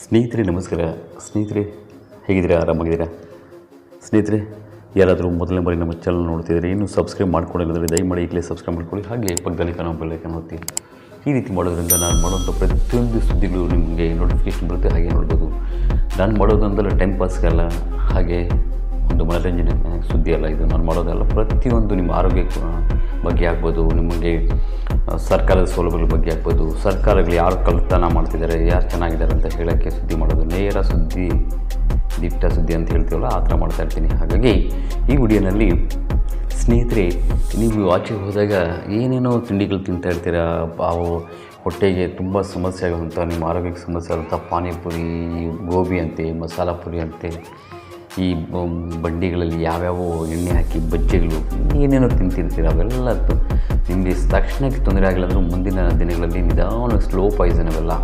ಸ್ನೇಹಿತರೆ, ನಮಸ್ಕಾರ. ಸ್ನೇಹಿತರೆ, ಹೇಗಿದ್ದೀರಾ? ಆರಾಮಾಗಿದ್ದೀರಾ? ಸ್ನೇಹಿತರೆ, ಯಾರಾದರೂ ಮೊದಲನೇ ಬಾರಿ ನಮ್ಮ ಚಾನಲ್ ನೋಡ್ತಿದ್ರೆ ಇನ್ನೂ ಸಬ್ಸ್ಕ್ರೈಬ್ ಮಾಡ್ಕೊಂಡಿಲ್ಲದ್ರೆ ದಯಮಾಡಿ ಈಗಲೇ ಸಬ್ಸ್ಕ್ರೈಬ್ ಮಾಡ್ಕೊಳ್ಳಿ. ಹಾಗೆ ಪಕ್ಕದಲ್ಲಿ ಕಾಣೋ ಬೆಲ್ಲೈಕನ್ ಒತ್ತಿ. ಈ ರೀತಿ ಮಾಡೋದ್ರಿಂದ ನಾನು ಮಾಡುವಂಥ ಪ್ರತಿಯೊಂದು ಸುದ್ದಿಗಳು ನಿಮಗೆ ನೋಟಿಫಿಕೇಶನ್ ಬರುತ್ತೆ. ಹಾಗೆ ನೋಡ್ಬೋದು. ನಾನು ಮಾಡೋದಂದ್ರೆ ಟೈಮ್ ಪಾಸ್ಗಲ್ಲ ಹಾಗೆ ಒಂದು ಮನೋರಂಜನೆ ಸುದ್ದಿ ಅಲ್ಲ ಇದು. ನಾನು ಮಾಡೋದಲ್ಲ ಪ್ರತಿಯೊಂದು ನಿಮ್ಮ ಆರೋಗ್ಯ ಬಗ್ಗೆ ಆಗ್ಬೋದು. ನಿಮಗೆ ಸರ್ಕಾರದ ಸೌಲಭ್ಯಗಳ ಬಗ್ಗೆ ಆಗ್ಬೋದು, ಸರ್ಕಾರಗಳು ಯಾರು ಕಳ್ತನ ಮಾಡ್ತಿದ್ದಾರೆ, ಯಾರು ಚೆನ್ನಾಗಿದ್ದಾರೆ ಅಂತ ಹೇಳೋಕ್ಕೆ ಸುದ್ದಿ ಮಾಡೋದು, ನೇರ ಸುದ್ದಿ, ದಿಟ್ಟ ಸುದ್ದಿ ಅಂತ ಹೇಳ್ತೀವಲ್ಲ, ಆ ಥರ ಮಾಡ್ತಾ ಇರ್ತೀನಿ. ಹಾಗಾಗಿ ಈ ವಿಡಿಯೋನಲ್ಲಿ ಸ್ನೇಹಿತರೆ, ನೀವು ಆಚೆಗೆ ಹೋದಾಗ ಏನೇನೋ ತಿಂಡಿಗಳು ತಿಂತಾ ಇರ್ತೀರಾ ಅವು ಹೊಟ್ಟೆಗೆ ತುಂಬ ಸಮಸ್ಯೆ ಆಗುವಂಥ, ನಿಮ್ಮ ಆರೋಗ್ಯಕ್ಕೆ ಸಮಸ್ಯೆ ಆಗುವಂಥ ಪಾನಿಪುರಿ, ಗೋಬಿ ಅಂತೆ, ಮಸಾಲ ಪುರಿ ಅಂತೆ ಈ ಬಂಡಿಗಳಲ್ಲಿ ಯಾವ್ಯಾವ ಎಣ್ಣೆ ಹಾಕಿ ಬಜ್ಜಿಗಳು ಏನೇನೋ ತಿಂತಿರ್ತೀರ ಅವೆಲ್ಲ ನಿಮಗೆ ತಕ್ಷಣಕ್ಕೆ ತೊಂದರೆ ಆಗಿಲ್ಲ ಅಂದರೂ ಮುಂದಿನ ದಿನಗಳಲ್ಲಿ ನಿಧಾನವಾಗಿ ಸ್ಲೋ ಪಾಯ್ಸನ್ ಅವೆಲ್ಲ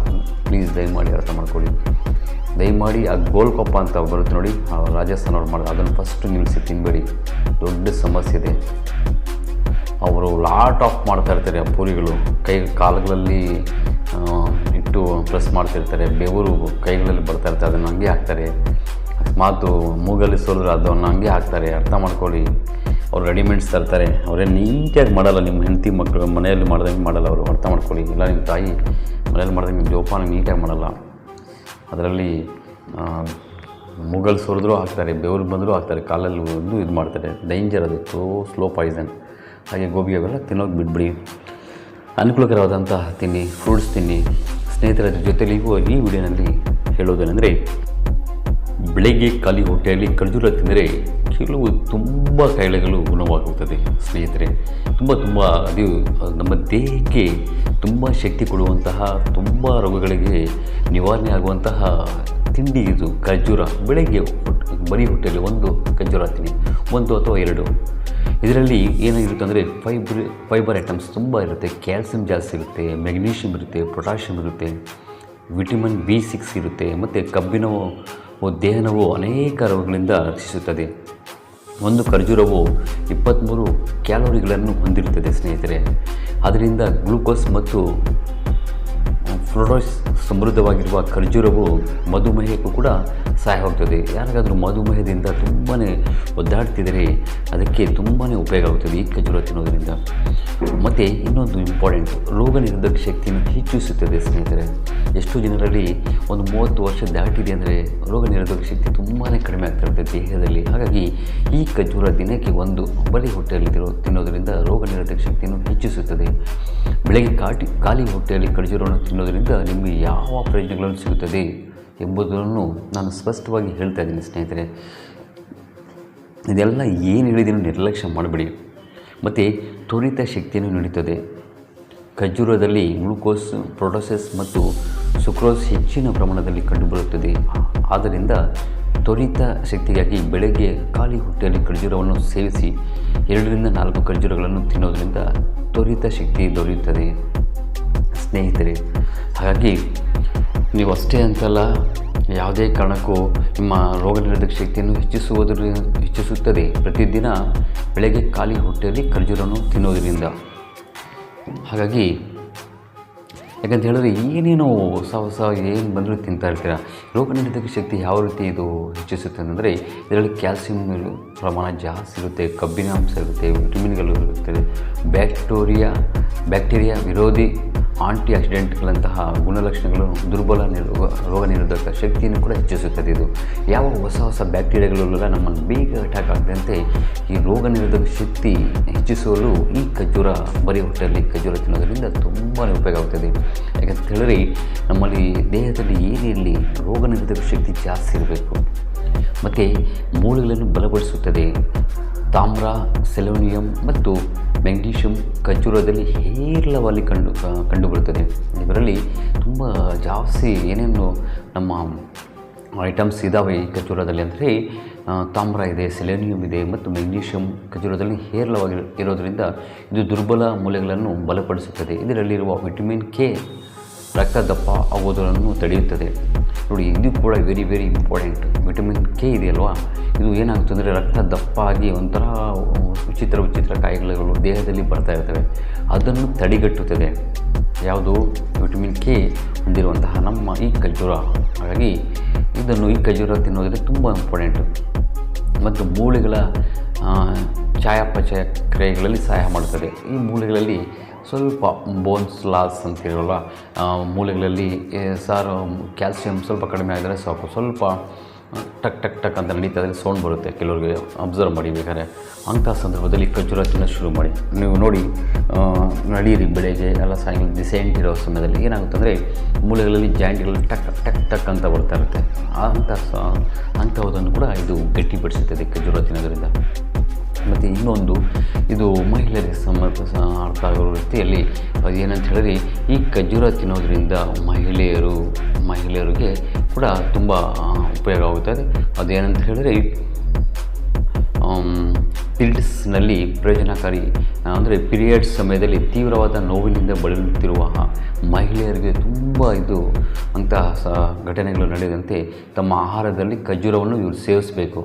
ಪ್ಲೀಸ್ ದಯಮಾಡಿ ಅರ್ಥ ಮಾಡ್ಕೊಳ್ಳಿ. ದಯಮಾಡಿ ಆ ಗೋಲ್ಕೊಪ್ಪ ಅಂತ ಬರುತ್ತೆ ನೋಡಿ ರಾಜಸ್ಥಾನ ಅವ್ರು ಮಾಡೋದು, ಅದನ್ನು ಫಸ್ಟ್ ನಿಲ್ಲಿಸಿ ತಿನ್ನಬೇಡಿ ದೊಡ್ಡ ಸಮಸ್ಯೆ ಇದೆ. ಅವರು ಲಾಟ್ ಆಫ್ ಮಾಡ್ತಾ ಇರ್ತಾರೆ ಆ ಪೂರಿಗಳು. ಕೈ, ಕಾಲುಗಳಲ್ಲಿ ಇಟ್ಟು ಪ್ರೆಸ್ ಮಾಡ್ತಿರ್ತಾರೆ ಬೆವರು ಕೈಗಳಲ್ಲಿ ಬರ್ತಾ ಇರ್ತಾರೆ, ಅದನ್ನು ಹಂಗೆ ಹಾಕ್ತಾರೆ. ಅಕಸ್ಮಾತು ಮೂಗಲ್ಲಿ ಸೋಲಿದ್ರೆ ಅದನ್ನು ಹಂಗೆ ಹಾಕ್ತಾರೆ, ಅರ್ಥ ಮಾಡ್ಕೊಳ್ಳಿ. ಅವ್ರು ರೆಡಿಮೇಡ್ಸ್ ತರ್ತಾರೆ. ಅವರೇನು ನೀಟಾಗಿ ಮಾಡಲ್ಲ, ನಿಮ್ಮ ಹೆಂಡತಿ ಮಕ್ಕಳು ಮನೆಯಲ್ಲಿ ಮಾಡ್ದಂಗೆ ಮಾಡಲ್ಲ ಅವರು, ಅರ್ಥ ಮಾಡ್ಕೊಳ್ಳಿ. ಇಲ್ಲ, ನಿಮ್ಮ ತಾಯಿ ಮನೆಯಲ್ಲಿ ಮಾಡ್ದಂಗೆ ಜೋಪಾನ ನೀಟಾಗಿ ಮಾಡಲ್ಲ. ಅದರಲ್ಲಿ ಮುಗಲ್ ಮೂಗಲ್ ಸುರಿದ್ರೂ ಹಾಕ್ತಾರೆ, ಬೆವರು ಬಂದರೂ ಹಾಕ್ತಾರೆ, ಕಾಲಲ್ಲಿ ಒಂದು ಇದು ಮಾಡ್ತಾರೆ. ಡೇಂಜರ್ ಅದು ಸೋ ಸ್ಲೋ ಪಾಯ್ಸನ್ ಹಾಗೆ ಗೋಬಿ ಅವೆಲ್ಲ ತಿನ್ನೋದು ಬಿಟ್ಬಿಡಿ ಅನುಕೂಲಕರವಾದಂತಹ ತಿನ್ನಿ ಫ್ರೂಟ್ಸ್ ತಿನ್ನಿ. ಸ್ನೇಹಿತರ ಜೊತೆಲಿಗೂ ಈ ವಿಡಿಯೋನಲ್ಲಿ ಹೇಳೋದೇನೆಂದರೆ ಬೆಳಗ್ಗೆ ಖಾಲಿ ಹೊಟ್ಟೆಯಲ್ಲಿ ಖರ್ಜೂರ ತಿಂದರೆ ಕೆಲವು ತುಂಬ ಕಾಯಿಲೆಗಳು ಗುಣವಾಗುತ್ತದೆ. ಸ್ನೇಹಿತರೆ, ತುಂಬ ತುಂಬ ಅದು ನಮ್ಮ ದೇಹಕ್ಕೆ ತುಂಬ ಶಕ್ತಿ ಕೊಡುವಂತಹ, ತುಂಬ ರೋಗಗಳಿಗೆ ನಿವಾರಣೆ ಆಗುವಂತಹ ತಿಂಡಿ ಇದು ಖರ್ಜೂರ. ಬೆಳಗ್ಗೆ ಬರೀ ಹೊಟ್ಟೆಯಲ್ಲಿ ಒಂದು ಖರ್ಜೂರ ತಿನ್ನಿ, ಒಂದು ಅಥವಾ ಎರಡು. ಇದರಲ್ಲಿ ಏನಾಗಿರುತ್ತೆ ಅಂದರೆ ಫೈಬ್ರ್, ಫೈಬರ್ ಐಟಮ್ಸ್ ತುಂಬ ಇರುತ್ತೆ. ಕ್ಯಾಲ್ಸಿಯಂ ಜಾಸ್ತಿ ಇರುತ್ತೆ, ಮೆಗ್ನೀಷಿಯಂ ಇರುತ್ತೆ ಪೊಟ್ಯಾಷಿಯಮ್ ಇರುತ್ತೆ, ವಿಟಮಿನ್ ಬಿ ಸಿಕ್ಸ್ ಇರುತ್ತೆ, ಮತ್ತು ಕಬ್ಬಿಣವು ದೇಹನವು ಅನೇಕ ರೋಗಗಳಿಂದ ರಕ್ಷಿಸುತ್ತದೆ. ಒಂದು ಖರ್ಜೂರವು ಇಪ್ಪತ್ತ್ಮೂರು ಕ್ಯಾಲೋರಿಗಳನ್ನು ಹೊಂದಿರುತ್ತದೆ ಸ್ನೇಹಿತರೆ. ಅದರಿಂದ ಗ್ಲೂಕೋಸ್ ಮತ್ತು ಫ್ಲೋರೋಸ್ ಸಮೃದ್ಧವಾಗಿರುವ ಖರ್ಜೂರವು ಮಧುಮೇಹಕ್ಕೂ ಕೂಡ ಸಹಾಯವಾಗ್ತದೆ ಯಾರಿಗಾದರೂ ಮಧುಮೇಹದಿಂದ ತುಂಬಾ ಒದ್ದಾಡ್ತಿದ್ದರೆ ಅದಕ್ಕೆ ತುಂಬಾ ಉಪಯೋಗ ಆಗುತ್ತದೆ ಈ ಖಜೂರ ತಿನ್ನೋದರಿಂದ. ಮತ್ತು ಇನ್ನೊಂದು ಇಂಪಾರ್ಟೆಂಟ್ ರೋಗ ನಿರೋಧಕ ಶಕ್ತಿಯನ್ನು ಹೆಚ್ಚಿಸುತ್ತದೆ ಸ್ನೇಹಿತರೆ. ಎಷ್ಟೋ ಜನರಲ್ಲಿ ಒಂದು ಮೂವತ್ತು ವರ್ಷ ದಾಟಿದೆ ಅಂದರೆ ರೋಗ ನಿರೋಧಕ ಶಕ್ತಿ ತುಂಬಾ ಕಡಿಮೆ ಆಗ್ತಾ ಇರುತ್ತೆ ದೇಹದಲ್ಲಿ. ಹಾಗಾಗಿ ಈ ಖಜೂರ ದಿನಕ್ಕೆ ಒಂದು ಬರೀ ಹೊಟ್ಟೆಯಲ್ಲಿ ತಿರೋ ತಿನ್ನೋದರಿಂದ ರೋಗ ನಿರೋಧಕ ಶಕ್ತಿಯನ್ನು ಹೆಚ್ಚಿಸುತ್ತದೆ. ಬೆಳಗ್ಗೆ ಕಾಟಿ ಖಾಲಿ ಹೊಟ್ಟೆಯಲ್ಲಿ ಖರ್ಜೂರವನ್ನು ತಿನ್ನೋದರಿಂದ ನಿಮಗೆ ಯಾವ ಪ್ರಯೋಜನಗಳನ್ನು ಸಿಗುತ್ತದೆ? ಎಂಬುದನ್ನು ನಾನು ಸ್ಪಷ್ಟವಾಗಿ ಹೇಳ್ತಾ ಇದ್ದೀನಿ ಸ್ನೇಹಿತರೆ. ಇದೆಲ್ಲ ಏನು ಹೇಳಿದೀನಿ ನಿರ್ಲಕ್ಷ್ಯ ಮಾಡಬೇಡಿ. ಮತ್ತು ತ್ವರಿತ ಶಕ್ತಿಯನ್ನು ನೀಡುತ್ತದೆ. ಖಜೂರದಲ್ಲಿ ಗ್ಲೂಕೋಸ್, ಪ್ರೊಟೋಸಸ್ ಮತ್ತು ಸುಕ್ರೋಸ್ ಹೆಚ್ಚಿನ ಪ್ರಮಾಣದಲ್ಲಿ ಕಂಡುಬರುತ್ತದೆ. ಆದ್ದರಿಂದ ತ್ವರಿತ ಶಕ್ತಿಗಾಗಿ ಬೆಳಗ್ಗೆ ಖಾಲಿ ಹೊಟ್ಟೆಯಲ್ಲಿ ಖರ್ಜೂರವನ್ನು ಸೇವಿಸಿ ಎರಡರಿಂದ ನಾಲ್ಕು ಖರ್ಜೂರಗಳನ್ನು ತಿನ್ನೋದರಿಂದ ತ್ವರಿತ ಶಕ್ತಿ ದೊರೆಯುತ್ತದೆ. ಸ್ನೇಹಿತರೆ, ಹಾಗಾಗಿ ನೀವು ಅಷ್ಟೇ ಅಂತಲ್ಲ, ಯಾವುದೇ ಕಾರಣಕ್ಕೂ ನಿಮ್ಮ ರೋಗ ನಿರೋಧಕ ಶಕ್ತಿಯನ್ನು ಹೆಚ್ಚಿಸುವುದರ ಹೆಚ್ಚಿಸುತ್ತದೆ. ಪ್ರತಿದಿನ ಬೆಳಗ್ಗೆ ಖಾಲಿ ಹೊಟ್ಟೆಯಲ್ಲಿ ಖರ್ಜೂರನ್ನು ತಿನ್ನೋದರಿಂದ. ಹಾಗಾಗಿ, ಯಾಕಂತ ಹೇಳಿದ್ರೆ ಏನೇನು ಹೊಸ ಹೊಸ ಏನು ಬಂದರೂ ತಿಂತಾ ಇರ್ತೀರ? ರೋಗ ನಿರೋಧಕ ಶಕ್ತಿ ಯಾವ ರೀತಿ ಇದು ಹೆಚ್ಚಿಸುತ್ತೆ ಅಂತಂದರೆ, ಇದರಲ್ಲಿ ಕ್ಯಾಲ್ಸಿಯಂ ಪ್ರಮಾಣ ಜಾಸ್ತಿ ಇರುತ್ತೆ ಕಬ್ಬಿನಾಂಶ ಇರುತ್ತೆ, ವಿಟಮಿನ್ಗಳು ಇರುತ್ತೆ, ಬ್ಯಾಕ್ಟೋರಿಯಾ, ಬ್ಯಾಕ್ಟೀರಿಯಾ ವಿರೋಧಿ ಆಂಟಿ ಆಕ್ಸಿಡೆಂಟ್ಗಳಂತಹ ಗುಣಲಕ್ಷಣಗಳು ದುರ್ಬಲ ನಿರೋ ರೋಗ ನಿರೋಧಕ ಶಕ್ತಿಯನ್ನು ಕೂಡ ಹೆಚ್ಚಿಸುತ್ತದೆ ಇದು. ಯಾವ ಹೊಸ ಹೊಸ ಬ್ಯಾಕ್ಟೀರಿಯಾಗಳೆಲ್ಲ ನಮ್ಮನ್ನು ಬೇಗ ಅಟ್ಯಾಕ್ ಆಗದಂತೆ ಈ ರೋಗ ನಿರೋಧಕ ಶಕ್ತಿ ಹೆಚ್ಚಿಸಲು ಈ ಖಜೂರ ಬರೀ ಹೊಟ್ಟೆಯಲ್ಲಿ ಖಜೂರ ತಿನ್ನೋದರಿಂದ ತುಂಬಾ ಉಪಯೋಗ ಆಗುತ್ತದೆ ಯಾಕಂತ ಹೇಳಿದ್ರೆ ನಮ್ಮಲ್ಲಿ ದೇಹದಲ್ಲಿ ಏನೇ ಇರಲಿ ರೋಗ ನಿರೋಧಕ ಶಕ್ತಿ ಜಾಸ್ತಿ ಇರಬೇಕು. ಮತ್ತು ಮೂಳೆಗಳನ್ನು ಬಲಪಡಿಸುತ್ತದೆ ತಾಮ್ರ, ಸೆಲೋನಿಯಂ ಮತ್ತು ಮೆಗ್ನೀಷಿಯಂ ಖಜೂರದಲ್ಲಿ ಹೇರಳವಾಗಿ ಕಂಡು ಕಂಡುಬರುತ್ತದೆ. ಇದರಲ್ಲಿ ತುಂಬ ಜಾಸ್ತಿ ಏನೇನು ನಮ್ಮ ಐಟಮ್ಸ್ ಇದ್ದಾವೆ ಈ ಖರ್ಜೂರದಲ್ಲಿ ಅಂದರೆ ತಾಮ್ರ ಇದೆ, ಸೆಲೆನಿಯಂ ಇದೆ ಮತ್ತು ಮೆಗ್ನೀಷಿಯಂ ಖಜೂರದಲ್ಲಿ ಹೇರಳವಾಗಿ ಇರೋದರಿಂದ ಇದು ದುರ್ಬಲ ಮೂಲೆಗಳನ್ನು ಬಲಪಡಿಸುತ್ತದೆ. ಇದರಲ್ಲಿರುವ ವಿಟಮಿನ್ ಕೆ ರಕ್ತ ದಪ್ಪ ಆಗೋದನ್ನು ತಡೆಯುತ್ತದೆ. ನೋಡಿ, ಇದು ಕೂಡ very very important vitamin K ಇದೆಯಲ್ವಾ ಇದು ಏನಾಗುತ್ತೆ ಅಂದರೆ ರಕ್ತ ದಪ್ಪ ಆಗಿ ಒಂಥರ ವಿಚಿತ್ರ ವಿಚಿತ್ರ ಕಾಯಿಲೆಗಳು ದೇಹದಲ್ಲಿ ಬರ್ತಾ ಇರ್ತವೆ. ಅದನ್ನು ತಡೆಗಟ್ಟುತ್ತದೆ. ಯಾವುದು? ವಿಟಮಿನ್ ಕೆ ಹೊಂದಿರುವಂತಹ ನಮ್ಮ ಈ ಖಜೂರ ಹಾಗಾಗಿ ಇದನ್ನು ಈ ಖಜೂರ ತಿನ್ನೋದಕ್ಕೆ ತುಂಬ ಇಂಪಾರ್ಟೆಂಟು ಮತ್ತು ಮೂಳೆಗಳ ಚಯಾಪಚಯ ಕ್ರಿಯೆಗಳಲ್ಲಿ ಸಹಾಯ ಮಾಡುತ್ತದೆ. ಈ ಮೂಳೆಗಳಲ್ಲಿ ಸ್ವಲ್ಪ ಬೋನ್ಸ್ ಲಾಸ್ ಅಂತ ಹೇಳೋಲ್ಲ ಮೂಳೆಗಳಲ್ಲಿ ಸಾರು ಕ್ಯಾಲ್ಸಿಯಂ ಸ್ವಲ್ಪ ಕಡಿಮೆ ಆದರೆ ಸಾಕು. ಸ್ವಲ್ಪ, ಟಕ್ ಟಕ್ ಟಕ್ ಅಂತ ನಡೀತಾ ಇದ್ರೆ ಸೌಂಡ್ ಬರುತ್ತೆ. ಕೆಲವರಿಗೆ ಅಬ್ಸರ್ವ್ ಮಾಡಿ ಬೇಕಾದ್ರೆ. ಅಂಥ ಸಂದರ್ಭದಲ್ಲಿ ಖರ್ಜೂರ ಶುರು ಮಾಡಿ. ನೀವು ನೋಡಿ ನಡೀರಿ ಬೆಳಗ್ಗೆ ಎಲ್ಲ ಸಾಯಂಕಾಲ ಡಿಸೆಂಟ್ ಇರೋ ಸಮಯದಲ್ಲಿ. ಏನಾಗುತ್ತೆ ಅಂದರೆ ಮೂಳೆಗಳಲ್ಲಿ ಜಾಯಿಂಟ್ಗಳಲ್ಲಿ ಟಕ್ ಟಕ್ ಟಕ್ ಅಂತ ಬರ್ತಾ ಇರುತ್ತೆ. ಅಂಥ ಸ, ಅಂಥವುದನ್ನು ಕೂಡ ಇದು ಗಟ್ಟಿಪಡಿಸುತ್ತದೆ ಖರ್ಜೂರ ತಿನ್ನೋದ್ರಿಂದ. ಮತ್ತು ಇನ್ನೊಂದು, ಇದು ಮಹಿಳೆಯರಿಗೆ ಸಂಬಂಧ ಅರ್ಥ ಆಗೋ ರೀತಿಯಲ್ಲಿ ಏನಂತ ಹೇಳಿದ್ರೆ, ಈ ಖರ್ಜೂರ ತಿನ್ನೋದ್ರಿಂದ ಮಹಿಳೆಯರು, ಮಹಿಳೆಯರಿಗೆ ಕೂಡ ತುಂಬ ಉಪಯೋಗ ಆಗುತ್ತದೆ ಅದೇನಂತ ಹೇಳಿದ್ರೆ ಪಿಲ್ಸ್ನಲ್ಲಿ ಪ್ರಯೋಜನಕಾರಿ ಅಂದರೆ ಪೀರಿಯಡ್ಸ್ ಸಮಯದಲ್ಲಿ ತೀವ್ರವಾದ ನೋವಿನಿಂದ ಬಳಲುತ್ತಿರುವ ಮಹಿಳೆಯರಿಗೆ ತುಂಬ ಇದು ಅಂತಹ ಸ ಘಟನೆಗಳು ನಡೆಯದಂತೆ ತಮ್ಮ ಆಹಾರದಲ್ಲಿ ಖರ್ಜೂರವನ್ನು ಇವರು ಸೇವಿಸಬೇಕು.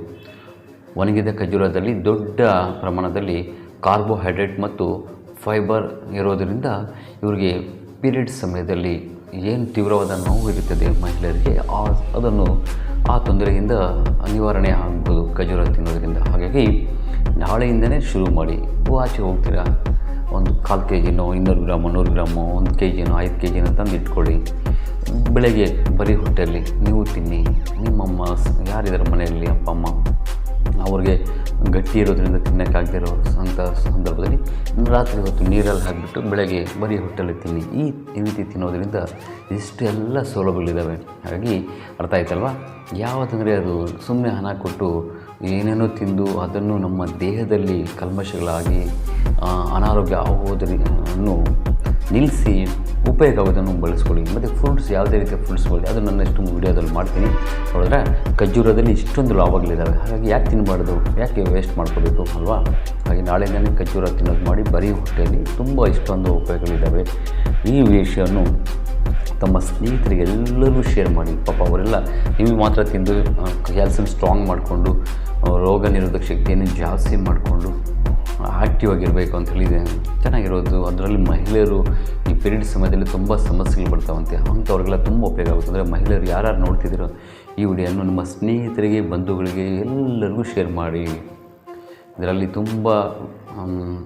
ಒಣಗಿದ ಖಜೂರದಲ್ಲಿ ದೊಡ್ಡ ಪ್ರಮಾಣದಲ್ಲಿ ಕಾರ್ಬೋಹೈಡ್ರೇಟ್ ಮತ್ತು ಫೈಬರ್ ಇರೋದರಿಂದ ಇವರಿಗೆ ಪೀರಿಯಡ್ಸ್ ಸಮಯದಲ್ಲಿ ಏನು ತೀವ್ರವಾದ ನೋವು ಇರುತ್ತದೆ ಮಹಿಳೆಯರಿಗೆ, ಆ ಅದನ್ನು ಆ ತೊಂದರೆಯಿಂದ ನಿವಾರಣೆ ಆಗ್ಬೋದು ಖಜೂರ ತಿನ್ನೋದರಿಂದ. ಹಾಗಾಗಿ ನಾಳೆಯಿಂದನೇ ಶುರು ಮಾಡಿ. ಆಚೆ ಹೋಗ್ತೀರಾ? ಒಂದು ಕಾಲು ಕೆ ಜಿನೋ ಇನ್ನೂರು ಗ್ರಾಮು ನೂರು ಗ್ರಾಮು ಒಂದು ಕೆ ಜಿನೋ ಐದು ಕೆ ಜಿನೋ ತಂದು ಇಟ್ಕೊಳ್ಳಿ. ಬೆಳಗ್ಗೆ ಬರೀ ಹೊಟ್ಟೆಯಲ್ಲಿ, ನೀವು ತಿನ್ನಿ. ನಿಮ್ಮಮ್ಮ ಯಾರಿದ್ದಾರೆ ಮನೆಯಲ್ಲಿ, ಅಪ್ಪ, ಅಮ್ಮ? ಅವ್ರಿಗೆ ಗಟ್ಟಿ ಇರೋದ್ರಿಂದ ತಿನ್ನೋಕ್ಕಾಗದೇ ಇರೋ ಅಂಥ ಸಂದರ್ಭದಲ್ಲಿ ರಾತ್ರಿ ಹೊತ್ತು ನೀರಲ್ಲಿ ಹಾಕಿಬಿಟ್ಟು ಬೆಳಗ್ಗೆ ಬರೀ ಹೊಟ್ಟೆಲ್ಲಿ ತಿನ್ನಿ. ಈ ರೀತಿ ತಿನ್ನೋದ್ರಿಂದ ಇಷ್ಟೆಲ್ಲ ಸೌಲಭ್ಯಗಳಿದ್ದಾವೆ. ಹಾಗಾಗಿ ಅರ್ಥ ಆಯ್ತಲ್ವಾ? ಯಾವತ್ತಂದರೆ ಅದು? ಸುಮ್ಮನೆ ಹಣ ಕೊಟ್ಟು ಏನೇನೋ ತಿಂದು ಅದನ್ನು ನಮ್ಮ ದೇಹದಲ್ಲಿ ಕಲ್ಮಶಗಳಾಗಿ ಅನಾರೋಗ್ಯ ಆಗುವುದನ್ನು ನಿಲ್ಲಿಸಿ ಉಪಯೋಗ ಆಗೋದನ್ನು ಬಳಸ್ಕೊಳ್ಳಿ. ಮತ್ತು ಫ್ರೂಟ್ಸ್ ಯಾವುದೇ ರೀತಿಯ ಫ್ರೂಟ್ಸ್ಗಳು ಅದು ನನ್ನ ಇಷ್ಟು ವೀಡಿಯೋದಲ್ಲಿ ಮಾಡ್ತೀನಿ. ನೋಡಿದ್ರೆ ಖಜ್ಜೂರದಲ್ಲಿ ಇಷ್ಟೊಂದು ಲಾಭಗಳಿದ್ದಾವೆ ಹಾಗಾಗಿ ಯಾಕೆ ತಿನ್ನಬಾರ್ದು ಯಾಕೆ ವೇಸ್ಟ್ ಮಾಡ್ಕೋಬೇಕು ಅಲ್ವಾ? ಹಾಗೆ ನಾಳೆಯಿಂದಲೇ ಖಜ್ಜೂರ ತಿನ್ನೋದು ಮಾಡಿ ಬರೀ ಹೊಟ್ಟೆಯಲ್ಲಿ ತುಂಬ ಇಷ್ಟೊಂದು ಉಪಯೋಗಗಳಿದ್ದಾವೆ. ಈ ವಿಷಯವನ್ನು ತಮ್ಮ ಸ್ನೇಹಿತರಿಗೆ ಎಲ್ಲರೂ ಶೇರ್ ಮಾಡಿ. ಪಾಪ ಅವರೆಲ್ಲ ನೀವು ಮಾತ್ರ ತಿಂದು ಕ್ಯಾಲ್ಸಿಯಂ ಸ್ಟ್ರಾಂಗ್ ಮಾಡಿಕೊಂಡು, ರೋಗ ನಿರೋಧಕ ಶಕ್ತಿಯನ್ನು ಜಾಸ್ತಿ ಮಾಡಿಕೊಂಡು ಆ್ಯಕ್ಟಿವ್ ಆಗಿರಬೇಕು ಅಂತ ಹೇಳಿದೆ. ಚೆನ್ನಾಗಿರೋದು. ಅದರಲ್ಲಿ ಮಹಿಳೆಯರು ಈ ಪೀರಿಯಡ್ ಸಮಯದಲ್ಲಿ ತುಂಬ ಸಮಸ್ಯೆಗಳು ಬರ್ತಾವಂತೆ. ಅಂಥವ್ರಿಗೆಲ್ಲ ತುಂಬ ಉಪಯೋಗ ಆಗುತ್ತೆ. ಅಂದರೆ ಮಹಿಳೆಯರು ಯಾರ್ಯಾರು ನೋಡ್ತಿದ್ದೀರೋ ಈ ವಿಡಿಯೋನು ನಿಮ್ಮ ಸ್ನೇಹಿತರಿಗೆ ಬಂಧುಗಳಿಗೆ ಎಲ್ಲರಿಗೂ ಶೇರ್ ಮಾಡಿ. ಇದರಲ್ಲಿ ತುಂಬ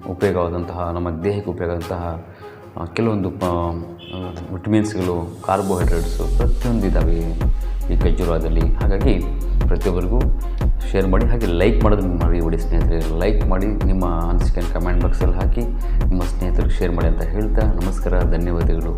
ಉಪಯೋಗವಾದಂತಹ ನಮ್ಮ ದೇಹಕ್ಕೆ ಉಪಯೋಗವಾದಂತಹ ಆ, ಕೆಲವೊಂದು ವಿಟಮಿನ್ಸ್ಗಳು, ಕಾರ್ಬೋಹೈಡ್ರೇಟ್ಸು ಪ್ರತಿಯೊಂದು ಇದ್ದಾವೆ ಈ ಖರ್ಜೂರದಲ್ಲಿ. ಹಾಗಾಗಿ ಪ್ರತಿಯೊಬ್ಬರಿಗೂ ಶೇರ್ ಮಾಡಿ, ಹಾಗೆ ಲೈಕ್ ಮಾಡೋದನ್ನು ಮಾಡಿ ಒಡಿ ಸ್ನೇಹಿತರೆ. ಲೈಕ್ ಮಾಡಿ ನಿಮ್ಮ ಅನಿಸಿಕೆಯನ್ನು ಕಮೆಂಟ್ ಬಾಕ್ಸಲ್ಲಿ ಹಾಕಿ, ನಿಮ್ಮ ಸ್ನೇಹಿತರಿಗೆ ಶೇರ್ ಮಾಡಿ ಅಂತ ಹೇಳ್ತಾ ನಮಸ್ಕಾರ, ಧನ್ಯವಾದಗಳು.